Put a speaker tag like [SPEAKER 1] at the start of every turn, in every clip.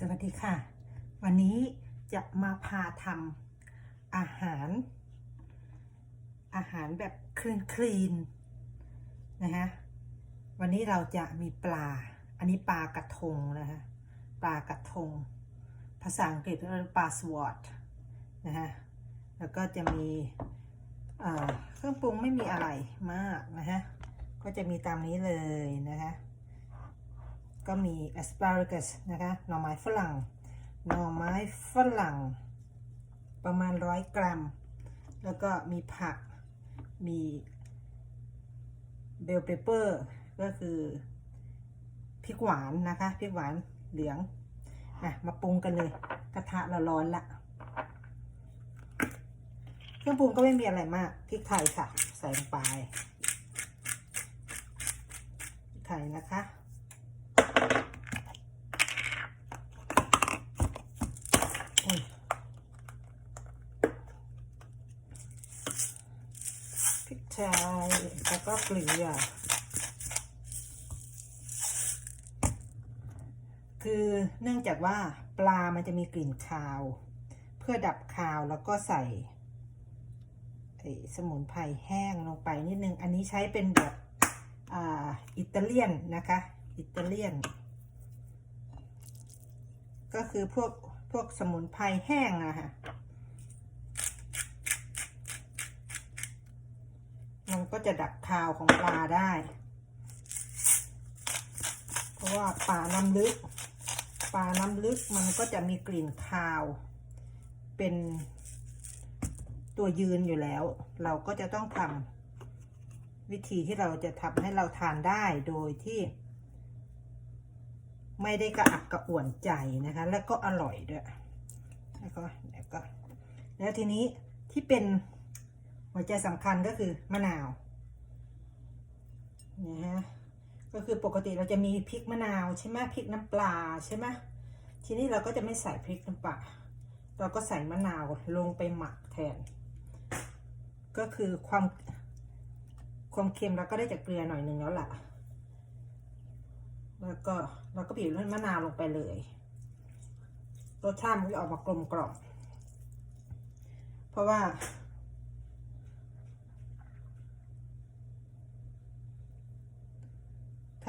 [SPEAKER 1] สวัสดีค่ะ วันนี้จะมาพาทำอาหาร อาหารแบบคลีนคลีนๆนะฮะวันนี้เราจะมีปลา อันนี้ปลากระทงนะฮะปลากระทง ภาษาอังกฤษเรียกว่าปลาสวอตนะฮะแล้วก็จะมีเครื่องปรุงไม่มีอะไรมากนะฮะก็จะมีตามนี้เลยนะคะ ก็มี asparagus นะคะหน่อไม้ฝรั่งหน่อไม้ฝรั่ง ประมาณร้อยกรัม แล้วก็มีผักมีเบลเปเปอร์ก็คือพริกหวานนะคะพริกหวานเหลืองอะมาปรุงกันเลย กระทะเราร้อนละเครื่องปรุงก็ไม่มีอะไรมากพริกไทยค่ะ ใส่ลงไปพริกไทยนะคะ โอ้ย พริกไทยแล้วก็เกลือ คือเนื่องจากว่าปลามันจะมีกลิ่นคาว เพื่อดับคาวแล้วก็ใส่สมุนไพรแห้งลงไปนิดนึง อันนี้ใช้เป็นแบบออิตาเลียนนะคะ อิตาเลียน ก็คือพวกพวกสมุนไพรแห้งอะค่ะ มัน ก็จะดับคาวของปลาได้ เพราะว่าปลาน้ำลึก ปลาน้ำลึกมันก็จะมีกลิ่นคาว เป็นตัวยืนอยู่แล้ว เราก็จะต้องทำวิธีที่เราจะทำให้เราทานได้โดยที่ ไม่ได้กระอักกระอ่วนใจนะคะ แล้วก็อร่อยด้วยแล้วก็แล้วก็แล้วทีนี้ที่เป็น หัวใจสำคัญก็คือมะนาวนะฮะก็คือปกติเราจะมีพริกมะนาวใช่ไหมพริกน้ำปลาใช่ไหมทีนี้เราก็จะไม่ใส่พริกน้ำปลาเราก็ใส่มะนาวลงไปหมักแทน ก็คือความความเค็มเราก็ได้จากเกลือหน่อยหนึ่งแล้วล่ะ แล้วก็เราก็บีบมะนาวลงไปเลยรสชาติมันจะออกมากลมกล่อมเพราะว่า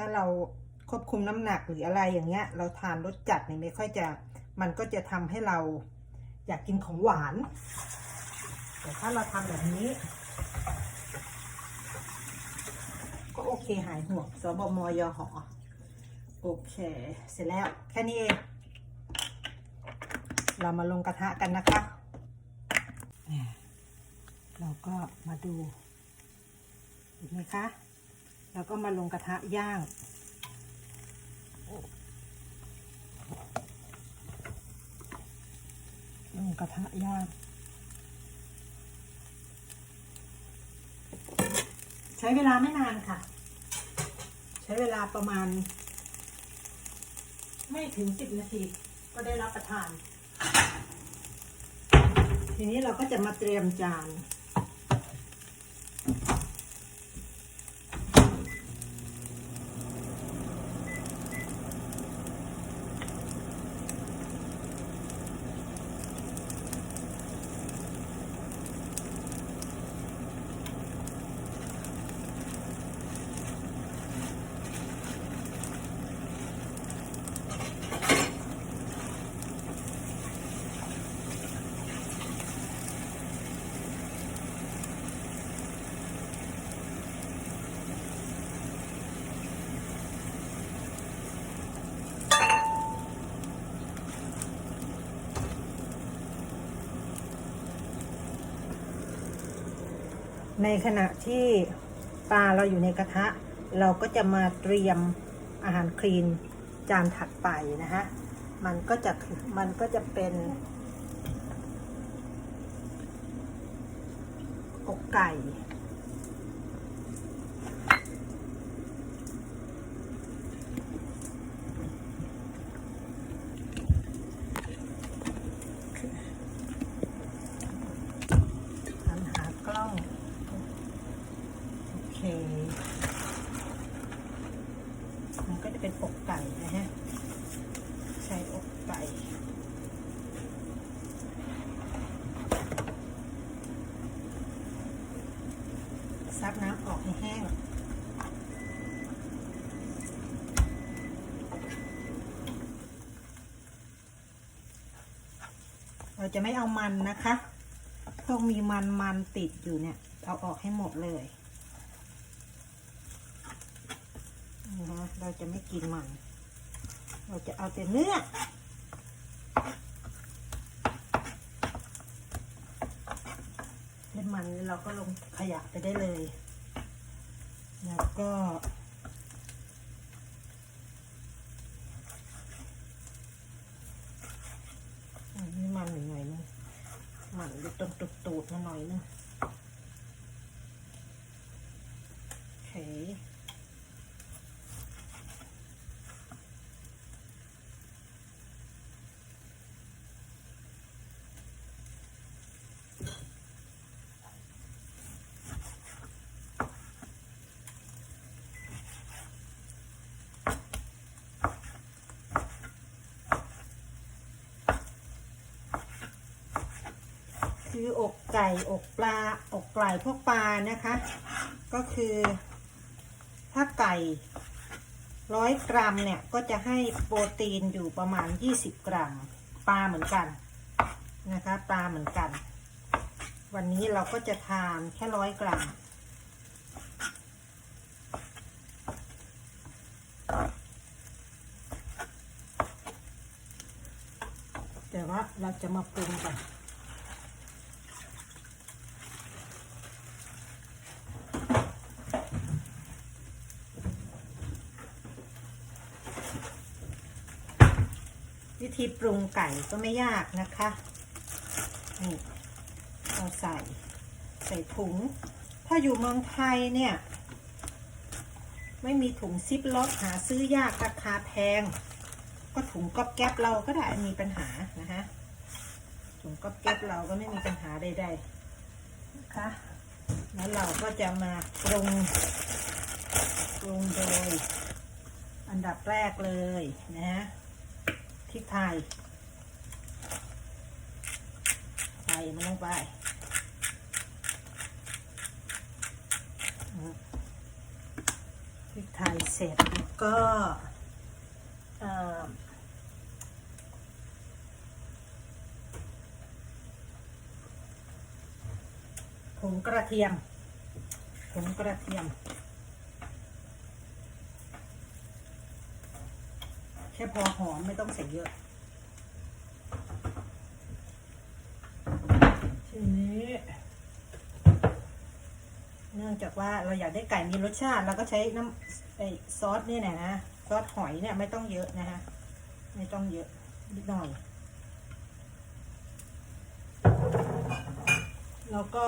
[SPEAKER 1] ถ้าเราควบคุมน้ำหนักหรืออะไรอย่างเงี้ย เราทานรสจัดเนี่ยไม่ค่อยจะ มันก็จะทำให้เราอยากกินของหวาน แต่ถ้าเราทำแบบนี้ ก็โอเคหายห่วงสบมยหอโอเค เสร็จแล้วแค่นี้เอง เรามาลงกระทะกันนะคะ เราก็มาดูเห็นไหมคะ แล้วก็มาลงกระทะย่าง ลงกระทะย่าง ใช้เวลาไม่นานค่ะ ใช้เวลาประมาณ ไม่ถึงสิบนาที ก็ได้รับประทาน ทีนี้เราก็จะมาเตรียมจาน ในขณะที่ปลาเราอยู่ในกระทะ เราก็จะมาเตรียมอาหารคลีนจานถัดไปนะฮะ มันก็จะมันก็จะเป็นอกไก่ หันหากล้อง คมันก็จะเป็นอกไก่นะฮะ ใช้อกไก่ซับน้ำออกให้แห้งเราจะไม่เอามันนะคะพวกมีมันมันติดอยู่เนี่ย เอาออกให้หมดเลย นะคะเราจะไม่กินมัน เราจะเอาแต่เนื้อเป็นมันเราก็ลงขยะไปได้เลย แล้วก็อันนี้มันหน่อยนึงมันอยู่ตรงตุดตูดมาหน่อยนึงโอเค คืออกไก่อกปลาอกไก่พวกปลานะคะ ก็คือ ถ้าไก่ร้อยกรัมเนี่ยก็จะให้โปรตีนอยู่ประมาณ 20 กรัม ปลาเหมือนกันนะคะปลาเหมือนกัน วันนี้เราก็จะทานแค่ร้อยกรัมแต่ว่าเราจะมาปรุงกัน ธีปรุงไก่ก็ไม่ยากนะคะนี่เราใส่ใส่ถุง ถ้าอยู่เมืองไทยเนี่ย ไม่มีถุงซิปล็อกหาซื้อยากราคาแพง ก็ถุงก๊อบแก๊บเราก็ได้มีปัญหานะคะถุงก๊อบแก๊บเราก็ไม่มีปัญหาใดๆนะคะแล้วเราก็จะมาปรุงปรุงโดย อันดับแรกเลยนะฮะ พริกไทยใส่มันลงไปพริกไทยเสร็จแล้วก็ผงกระเทียมผงกระเทียม ค่พอหอมไม่ต้องใส่เยอะทีนี้เนื่องจากว่าเราอยากได้ไก่มีรสชาติเราก็ใช้น้ำไอซอสเนี่ยนะนะซอสหอยเนี่ยไม่ต้องเยอะนะฮะไม่ต้องเยอะนิดหน่อย แล้วก็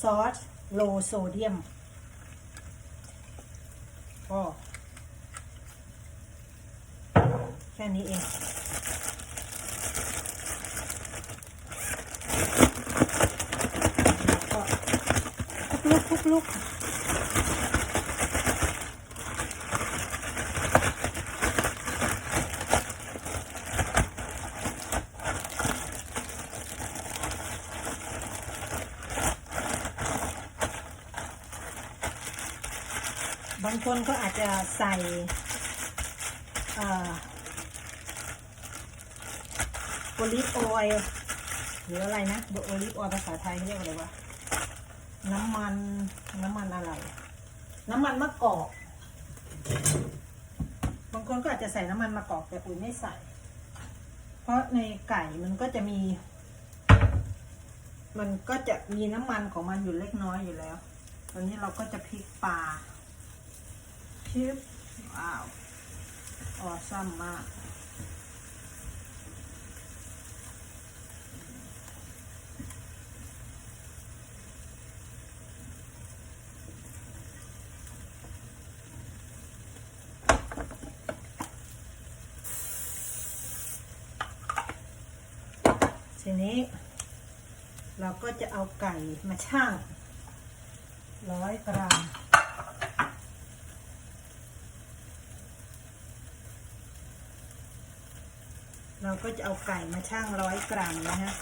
[SPEAKER 1] ซอสโลโซเดียมก็ ค่นี้เองแล้วก็ลุกคลุกลุกบางคนก็อาจจะใส่ อ่อโอลิฟออยล์หรืออะไรนะโอลิฟออยล์ภาษาไทยเขาเรียกอะไรวะน้ำมันน้ำมันอะไร น้ำมันมะกอกบางคนก็อาจจะใส่น้ำมันมะกอกแต่ปุ๋ยไม่ใส่ เพราะในไก่มันก็จะมี มันก็จะมีน้ำมันของมันอยู่เล็กน้อยอยู่แล้วตอนนี้เราก็จะพริกปลาชิปว้าวออซัมมาก ทีนี้ เราก็จะเอาไก่มาช่างร้อยกรัมเราก็จะเอาไก่มาช่างร้อยกรัมนะฮะ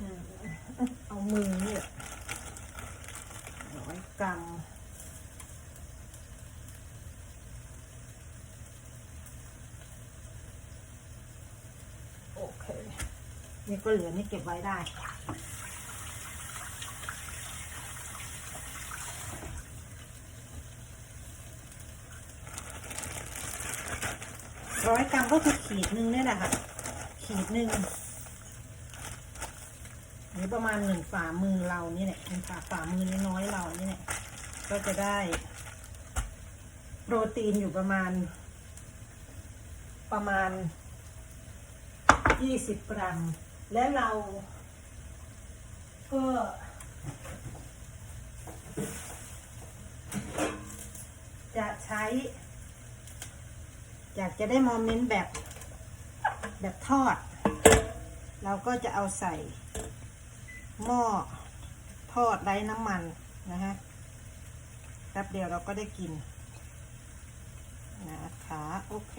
[SPEAKER 1] อืมเอามือนี่แหละร้อยกรัม โอเค นี่ก็เหลือนี่เก็บไว้ได้ ร้อยกรัมก็คือขีดหนึ่งเนี่ยแหละค่ะ ขีดหนึ่งหรือประมาณหนึ่งฝ่ามือเรานี่แหละเป็นฝ่าฝ่ามือน้อยๆเรานี่แหละก็จะได้ โปรตีนอยู่ประมาณ ประมาณยี่สิบกรัม และเรา ก็ จะใช้ อยากจะได้โมเมนต์แบบ แบบทอด เราก็จะเอาใส่ หม้อทอดไร้น้ำมันนะฮะแป๊บเดียวเราก็ได้กิน นะคะ โอเค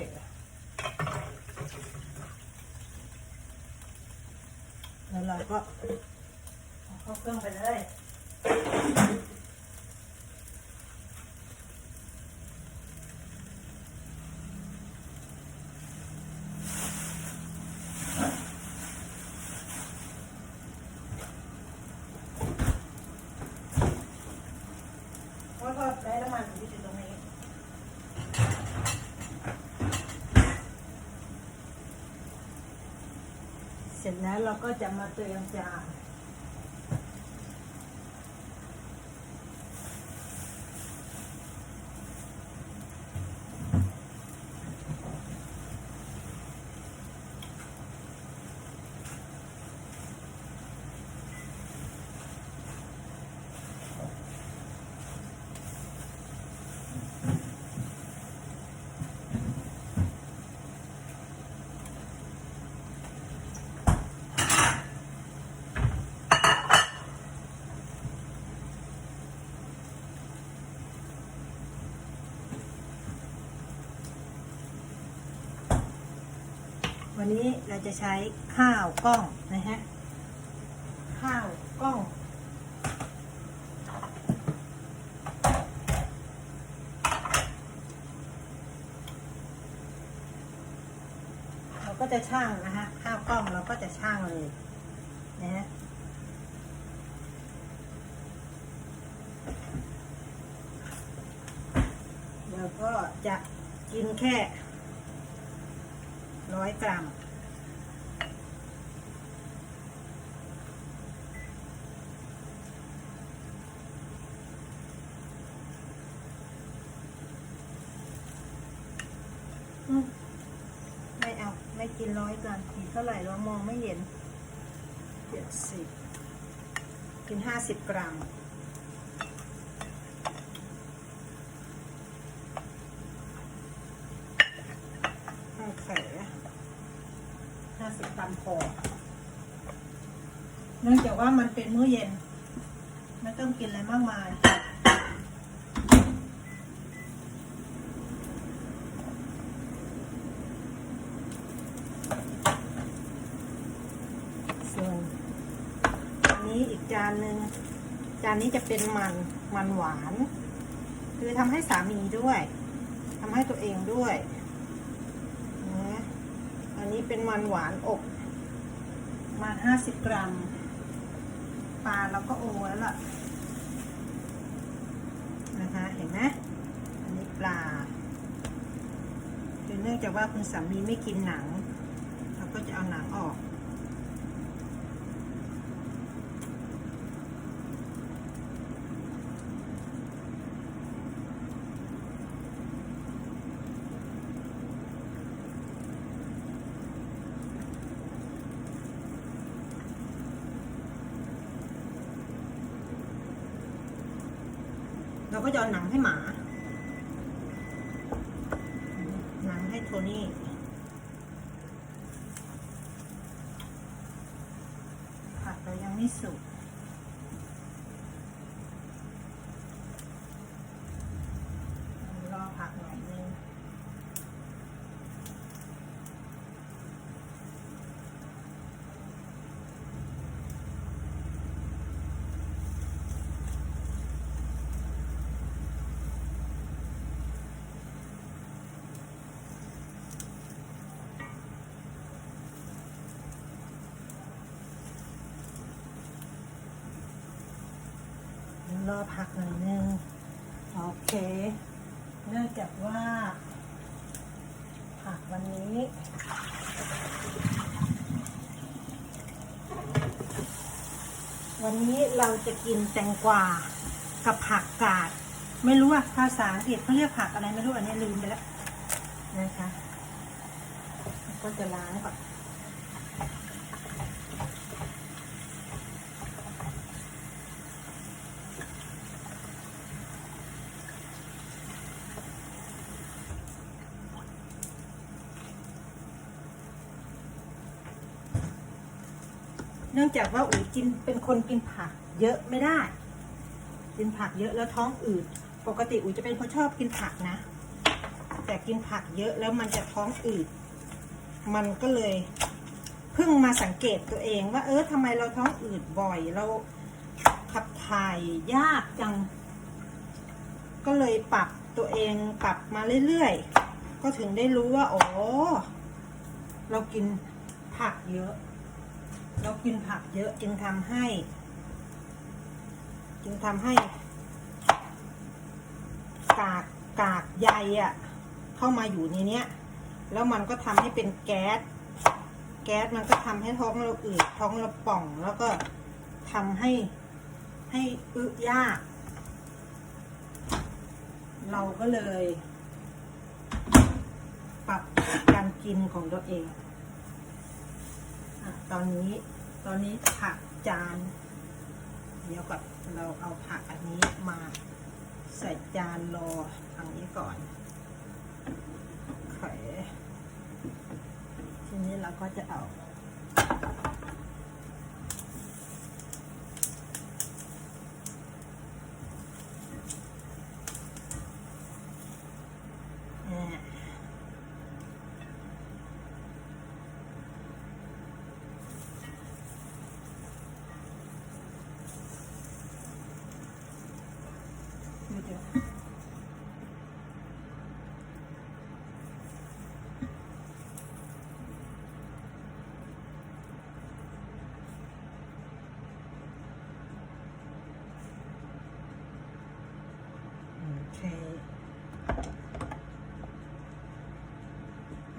[SPEAKER 1] แล้วเราก็เอาเข้าเครื่องไปเลย เพราะว่าได้น้ำมันอยู่ตรงนี้ เส ร็จแล้วเราก็จะมาเตรียมจาน วันนี้เราจะใช้ข้าวกล้องนะฮะ ข้าวกล้อง เราก็จะช่างนะฮะ ข้าวกล้องเราก็จะช่างเลยนะฮะแล้วก็จะกินแค่ กรัม ไม่เอา ไม่กินร้อยกรัมกินเท่าไหร่เรามองไม่เห็นเจ็ดสิบกินห้าสิบกรัม โอเค ห้าสิบกรัมพอเนื่องจากว่ามันเป็นมื้อเย็น ไม่ต้องกินอะไรมากมายส่วนอันนี้อีกจานหนึ่งจานนี้จะเป็นมันมันหวาน คือทำให้สามีด้วยทำให้ตัวเองด้วย อันนี้เป็นมันหวานอบมาห้าสิบกรัม ปลาเราก็โอแล้วล่ะ นะคะ เห็นไหมอันนี้ปลาเนื่องจากว่าคุณสามีไม่กินหนัง เราก็จะเอาหนังออก ก็จะเอาหนังให้หมา หนังให้โทนี่ผักเรายังไม่สุก อผักหน่อยนึงโอเค เนื่องจากว่า ผักวันนี้วันนี้เราจะกินแตงกวากับผักกาด ไม่รู้ว่าภาษาอังกฤษเขาเรียกผักอะไรไม่รู้อันนี้ลืมไปแล้วนะคะ ก็จะล้างก่อน นื่องจากว่าอุ๋ยกินเป็นคนกินผัก เยอะไม่ได้ กินผักเยอะแล้วท้องอืด ปกติอุ๋ยจะเป็นคนชอบกินผักนะ แต่กินผักเยอะแล้วมันจะท้องอืด มันก็เลยเพิ่งมาสังเกตตัวเองว่า เออทำไมเราท้องอืดบ่อย เราขับถ่ายยากจัง ก็เลยปรับตัวเองปรับมาเรื่อยๆ ก็ถึงได้รู้ว่า อ๋อ เรากินผักเยอะ เรากินผักเยอะจึงทำให้ จึงทำให้ กากกากใยอะ่ะ เข้ามาอยู่ในเนี้ย แล้วมันก็ทำให้เป็นแก๊ส แก๊สมันก็ทำให้ท้องเราอืดท้องเราป่องแล้วก็ทำให้ให้อึยาก เราก็เลย ปรับการกินของตัวเองอตอนนี้ ตอนนี้ผักจาน เดี๋ยวก่อนเราเอาผักอันนี้มาใส่จานรอทางนี้ก่อนไข่ทีนี้เราก็จะเอา อ่า ดูเดี๋ยวโอเค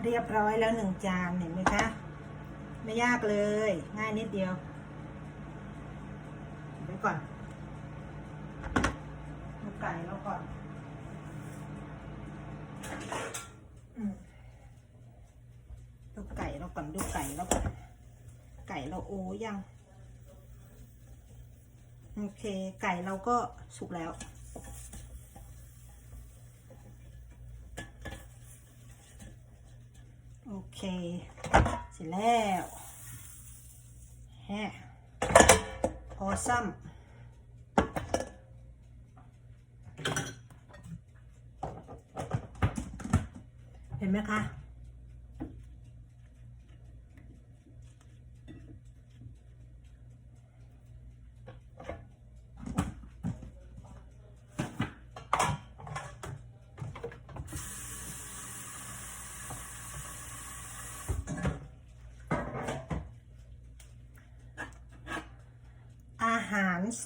[SPEAKER 1] เรียบร้อยแล้วหนึ่งจานเห็นไหมคะ ไม่ยากเลย ง่ายนิดเดียวเดี๋ยวก่อนดูไก่เราก่อนดูไก่เราก่อนดูไก่เราก่อนไก่เราโอ้ยัง โอเค ไก่เราก็สุกแล้ว โอเค เสร็จแล้วฮะออซัมเห็นไหมคะ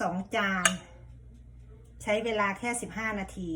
[SPEAKER 1] สองจาน ใช้เวลาแค่สิบห้านาที